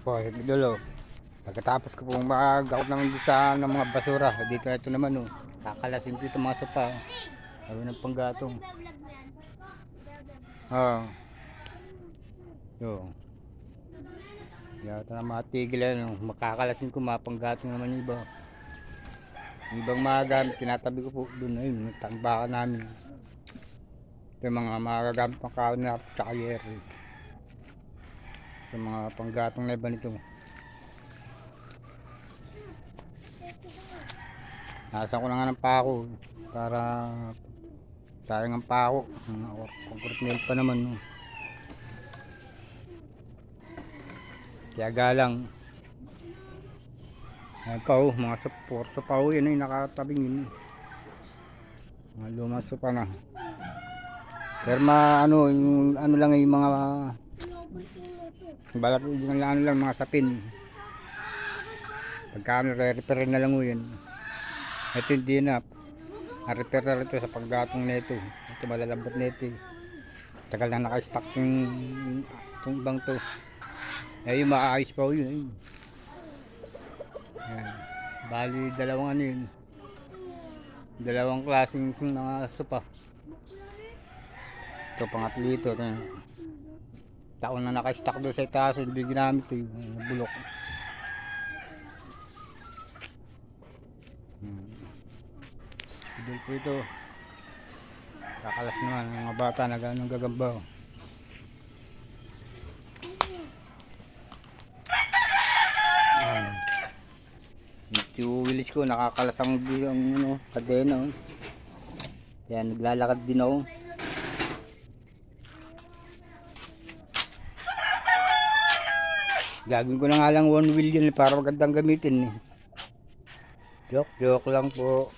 Po, idolo. Pagkatapos ko pong mag-out naman ng mga basura, dito ito naman oh. Kakalasin ko itong mga sopa. Sabi ng panggatong. Oo. Yo. Yata na matigil ano, makakalasin ko mga panggatong naman yung iba. Ibang mga gamit, tinatabi ko po doon ayun, tangbakan namin. Ito yung mga magagamit pang kaon na tsaka yeri. Yung mga panggatong na iba nito. Nasa ko na nga ng pako para sayang ang pako. Nail pa naman. No. Tiyaga lang. Ayan pa oh, mga support so pa oh, yun ay nakatabing yun. Mga lumang sopa na. Pero ma ano, yung ano lang yung mga balat yung ano lang mga sapin. Pagka ano, re-repair na lang yun. Ito hindi na. Na-repair na rin ito sa paggatong nito. Ito malalambot nito. Tagal na naka-stock yung itong ibang to. Eh yung maayos pa yun. Ayan. Bali dalawang ano yun. Dalawang klaseng mga sopa. Ito pangatlo ito. Ito. Taon na naka-stock doon sa itaas. Hindi ginamit. Yung bulok. Hmm. Idol po ito. Kakalas naman ng mga bata na ganun gagamba. oh. Ayan. Medyo wilis ko, nakakalas ang, ang ano, kadena. Oh. Yan, naglalakad din ako. Gagawin ko na nga lang one wheel yun eh, para magandang gamitin eh. Joke, joke lang po.